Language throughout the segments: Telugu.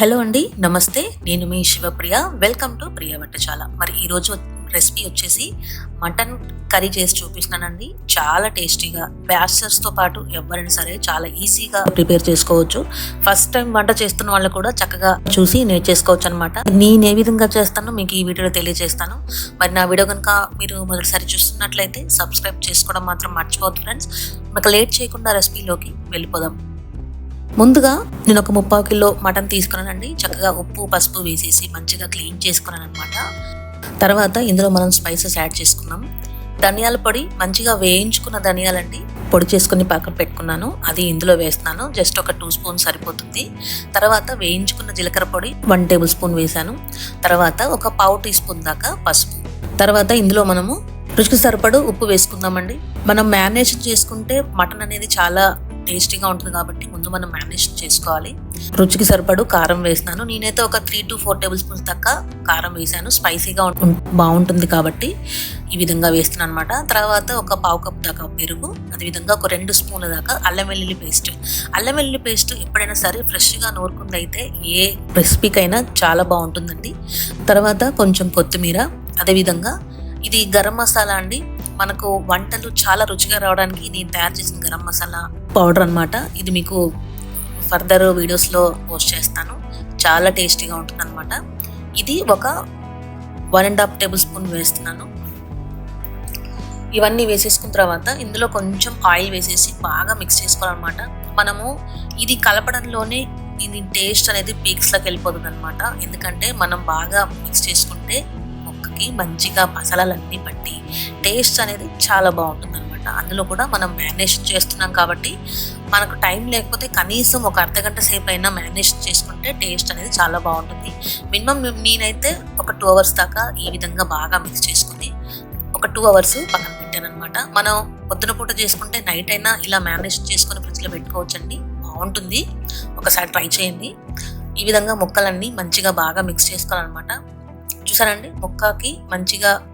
హలో అండి నమస్తే. నేను మీ శివప్రియ. వెల్కమ్ టు ప్రియ వంటశాల. మరి ఈరోజు రెసిపీ వచ్చేసి మటన్ కర్రీ చేసి చూపిస్తున్నానండి. చాలా టేస్టీగా బ్యాచలర్స్తో పాటు ఎవరైనా సరే చాలా ఈజీగా ప్రిపేర్ చేసుకోవచ్చు. ఫస్ట్ టైం వంట చేస్తున్న వాళ్ళు కూడా చక్కగా చూసి నేర్చేసుకోవచ్చు అనమాట. నేను ఏ విధంగా చేస్తానో మీకు ఈ వీడియోలో తెలియజేస్తాను. మరి నా వీడియో కనుక మీరు మొదటిసారి చూస్తున్నట్లయితే సబ్స్క్రైబ్ చేసుకోవడం మాత్రం మర్చిపోవద్దు ఫ్రెండ్స్ మీకు లేట్ చేయకుండా రెసిపీలోకి వెళ్ళిపోదాం. ముందుగా నేను ఒక ముప్పావు కిలో మటన్ తీసుకున్నానండి. చక్కగా ఉప్పు పసుపు వేసేసి మంచిగా క్లీన్ చేసుకున్నాను అనమాట తర్వాత ఇందులో మనం స్పైసెస్ యాడ్ చేసుకున్నాం. ధనియాల పొడి మంచిగా వేయించుకున్న ధనియాలండి. పొడి చేసుకుని పక్కన పెట్టుకున్నాను. అది ఇందులో వేస్తున్నాను. జస్ట్ ఒక టూ స్పూన్ సరిపోతుంది. తర్వాత వేయించుకున్న జీలకర్ర పొడి వన్ టేబుల్ స్పూన్ వేసాను తర్వాత ఒక పావు టీ స్పూన్ దాకా పసుపు. తర్వాత ఇందులో మనము రుచికి సరిపడు ఉప్పు వేసుకుందామండి. మనం మ్యారినేషన్ చేసుకుంటే మటన్ అనేది చాలా టేస్టీగా ఉంటుంది కాబట్టి ముందు మనం మేనేజ్ చేసుకోవాలి. రుచికి సరిపడు కారం వేసినాను నేనైతే ఒక three two four table spoons తక్క కారం వేసాను స్పైసీగా బాగుంటుంది కాబట్టి ఈ విధంగా వేస్తున్నాను అనమాట తర్వాత ఒక పావు కప్ దాకా పెరుగు అదేవిధంగా ఒక రెండు స్పూన్ల దాకా అల్లం వెల్లుల్లి పేస్ట్. అల్లం వెల్లుల్లి పేస్ట్ ఎప్పుడైనా సరే ఫ్రెష్గా నూరుకుంది అయితే ఏ రెసిపీకైనా చాలా బాగుంటుందండి. తర్వాత కొంచెం కొత్తిమీర అదేవిధంగా ఇది గరం మసాలా అండి. మనకు వంటలు చాలా రుచిగా రావడానికి నేను తయారు చేసిన గరం మసాలా పౌడర్ అనమాట ఇది మీకు ఫర్దర్ వీడియోస్లో పోస్ట్ చేస్తాను. చాలా టేస్టీగా ఉంటుంది అనమాట ఇది ఒక one and half table spoon వేస్తున్నాను. ఇవన్నీ వేసేసుకున్న తర్వాత ఇందులో కొంచెం ఆయిల్ వేసేసి బాగా మిక్స్ చేసుకోవాలన్నమాట. మనము ఇది కలపడంలోనే ఇది టేస్ట్ అనేది పీక్స్లోకి వెళ్ళిపోతుంది అనమాట ఎందుకంటే మనం బాగా మిక్స్ చేసుకుంటే మొక్కకి మంచిగా మసాలాలన్నీ పట్టి టేస్ట్ అనేది చాలా బాగుంటుంది అనమాట అందులో కూడా మనం మ్యారినేషన్ చేస్తున్నాం కాబట్టి మనకు టైం లేకపోతే కనీసం ఒక అర్ధ గంట సేపు అయినా మ్యారినేషన్ చేసుకుంటే టేస్ట్ అనేది చాలా బాగుంటుంది. మినిమం నేనైతే ఒక టూ అవర్స్ దాకా ఈ విధంగా బాగా మిక్స్ చేసుకుని ఒక టూ అవర్స్ పక్కన పెట్టాను అనమాట మనం పొద్దున పూట చేసుకుంటే నైట్ అయినా ఇలా మ్యారినేషన్ చేసుకుని ఫ్రిడ్జ్లో పెట్టుకోవచ్చండి. బాగుంటుంది. ఒకసారి ట్రై చేయండి. ఈ విధంగా ముక్కలన్నీ మంచిగా బాగా మిక్స్ చేసుకోవాలన్నమాట. చూసారండి? ముక్కకి మంచిగా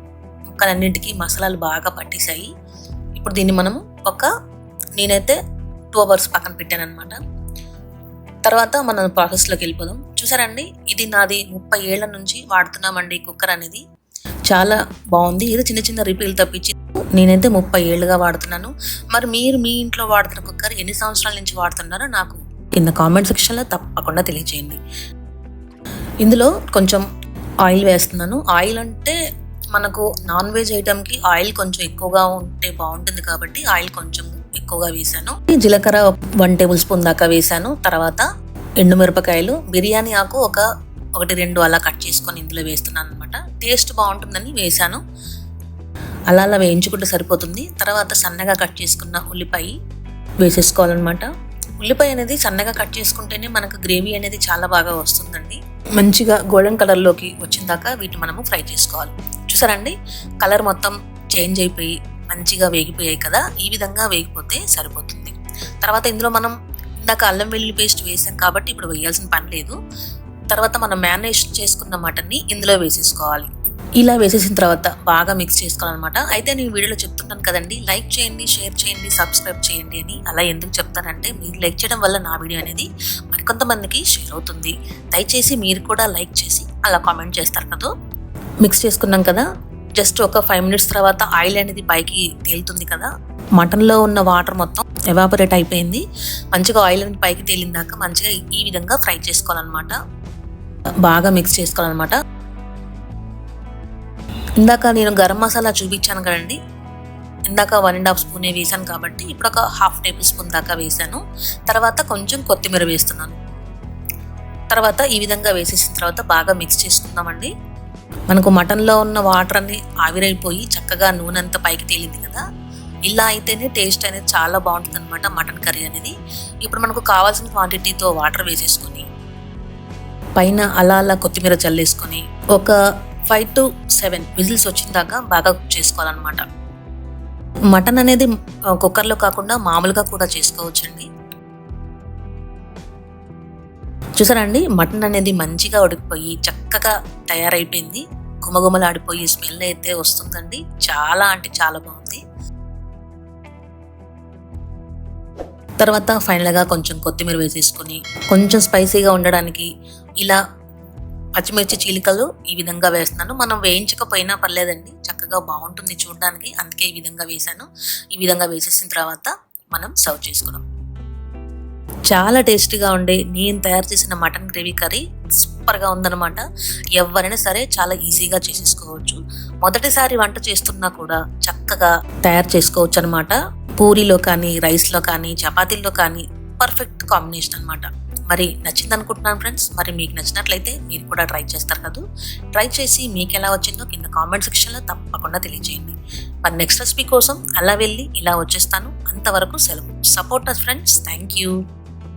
ముక్కలన్నింటికి మసాలాలు బాగా పట్టేశాయి. ఇప్పుడు దీన్ని మనము ఒక నేనైతే టూ అవర్స్ పక్కన పెట్టాను అనమాట తర్వాత మనం ప్రాసెస్లోకి వెళ్ళిపోదాం. చూసారండి? ఇది నాది ముప్పై ఏళ్ళ నుంచి వాడుతున్నామండి కుక్కర్ అనేది. చాలా బాగుంది. ఏదో చిన్న చిన్న రిపేర్లు తప్పించి నేనైతే ముప్పై ఏళ్ళుగా వాడుతున్నాను. మరి మీరు మీ ఇంట్లో వాడుతున్న కుక్కర్ ఎన్ని సంవత్సరాల నుంచి వాడుతున్నారో నాకు కింద కామెంట్ సెక్షన్లో తప్పకుండా తెలియజేయండి ఇందులో కొంచెం ఆయిల్ వేస్తున్నాను. ఆయిల్ అంటే మనకు నాన్ వెజ్ ఐటెంకి ఆయిల్ కొంచెం ఎక్కువగా ఉంటే బాగుంటుంది కాబట్టి ఆయిల్ కొంచెం ఎక్కువగా వేసాను జీలకర్ర వన్ టేబుల్ స్పూన్ దాకా వేసాను తర్వాత ఎండుమిరపకాయలు బిర్యానీ ఆకు ఒక ఒకటి రెండు అలా కట్ చేసుకొని ఇందులో వేస్తున్నాను అనమాట టేస్ట్ బాగుంటుందని వేసాను అలా అలా వేయించుకుంటే సరిపోతుంది. తర్వాత సన్నగా కట్ చేసుకున్న ఉల్లిపాయ వేసేసుకోవాలన్నమాట. ఉల్లిపాయ అనేది సన్నగా కట్ చేసుకుంటేనే మనకు గ్రేవీ అనేది చాలా బాగా వస్తుందండి. మంచిగా గోల్డెన్ కలర్లోకి వచ్చిన దాకా వీటిని మనము ఫ్రై చేసుకోవాలి. చూసారండి? కలర్ మొత్తం చేంజ్ అయిపోయి మంచిగా వేగిపోయాయి కదా? ఈ విధంగా వేగిపోతే సరిపోతుంది. తర్వాత ఇందులో మనం ఇందాక అల్లం వెల్లుల్లి పేస్ట్ వేసాం కాబట్టి ఇప్పుడు వేయాల్సిన పని లేదు. తర్వాత మనం మ్యారినేషన్ చేసుకున్న మటన్ని ఇందులో వేసేసుకోవాలి. ఇలా వేసేసిన తర్వాత బాగా మిక్స్ చేసుకోవాలన్నమాట. అయితే నేను వీడియోలో చెప్తుంటాను కదండి లైక్ చేయండి షేర్ చేయండి సబ్స్క్రైబ్ చేయండి అని. అలా ఎందుకు చెప్తానంటే మీరు లైక్ చేయడం వల్ల నా వీడియో అనేది మరికొంతమందికి షేర్ అవుతుంది. దయచేసి మీరు కూడా లైక్ చేసి అలా కామెంట్ చేస్తారు కదా. మిక్స్ చేసుకున్నాం కదా. జస్ట్ ఒక ఫైవ్ మినిట్స్ తర్వాత ఆయిల్ అనేది పైకి తేలుతుంది కదా. మటన్లో ఉన్న వాటర్ మొత్తం ఎవాపరేట్ అయిపోయింది. మంచిగా ఆయిల్ అనేది పైకి తేలిందాక మంచిగా ఈ విధంగా ఫ్రై చేసుకోవాలన్నమాట. బాగా మిక్స్ చేసుకోవాలన్నమాట. ఇందాక నేను గరం మసాలా చూపించాను కదండి. ఇందాక వన్ అండ్ హాఫ్ స్పూనే వేసాను కాబట్టి ఇప్పుడు ఒక హాఫ్ టేబుల్ స్పూన్ దాకా వేసాను తర్వాత కొంచెం కొత్తిమీర వేస్తున్నాను. తర్వాత ఈ విధంగా వేసేసిన తర్వాత బాగా మిక్స్ చేసుకుందామండి. మనకు మటన్లో ఉన్న వాటర్ అన్ని ఆవిరైపోయి చక్కగా నూనె అంతా పైకి తేలింది కదా. ఇలా అయితేనే టేస్ట్ అనేది చాలా బాగుంటుంది అనమాట మటన్ కర్రీ అనేది. ఇప్పుడు మనకు కావాల్సిన క్వాంటిటీతో వాటర్ వేసేసుకొని పైన అలా అలా కొత్తిమీర చల్లేసుకొని ఒక ఫైవ్ టు సెవెన్ విజిల్స్ వచ్చిన దాకా బాగా కుక్ చేసుకోవాలన్నమాట. మటన్ అనేది కుక్కర్లో కాకుండా మామూలుగా కూడా చేసుకోవచ్చండి. చూసారండి? మటన్ అనేది మంచిగా ఉడికిపోయి చక్కగా తయారైపోయింది. గుమగుమలాడిపోయి స్మెల్ అయితే వస్తుందండి. చాలా అంటే చాలా బాగుంది. తర్వాత ఫైనల్గా కొంచెం కొత్తిమీర వేసేసుకొని కొంచెం స్పైసీగా ఉండడానికి ఇలా పచ్చిమిర్చి చీలికలు ఈ విధంగా వేస్తున్నాను. మనం వేయించకపోయినా పర్లేదండి. చక్కగా బాగుంటుంది చూడడానికి. అందుకే ఈ విధంగా వేసాను ఈ విధంగా వేసేసిన తర్వాత మనం సర్వ్ చేసుకున్నాం. చాలా టేస్టీగా ఉండే నేను తయారు చేసిన మటన్ గ్రేవీ కర్రీ సూపర్గా ఉందన్నమాట. ఎవరైనా సరే చాలా ఈజీగా చేసేసుకోవచ్చు. మొదటిసారి వంట చేస్తున్నా కూడా చక్కగా తయారు చేసుకోవచ్చు అనమాట పూరిలో కానీ రైస్లో కానీ చపాతీల్లో కానీ పర్ఫెక్ట్ కాంబినేషన్ అనమాట మరి నచ్చింది అనుకుంటున్నాను ఫ్రెండ్స్. మరి మీకు నచ్చినట్లయితే మీరు కూడా ట్రై చేస్తారు కదా. ట్రై చేసి మీకు ఎలా వచ్చిందో కింద కామెంట్ సెక్షన్లో తప్పకుండా తెలియజేయండి. మరి నెక్స్ట్ రెసిపీ కోసం అలా వెళ్ళి ఇలా వచ్చేస్తాను. అంతవరకు సెలవు. Support friends. Thank you.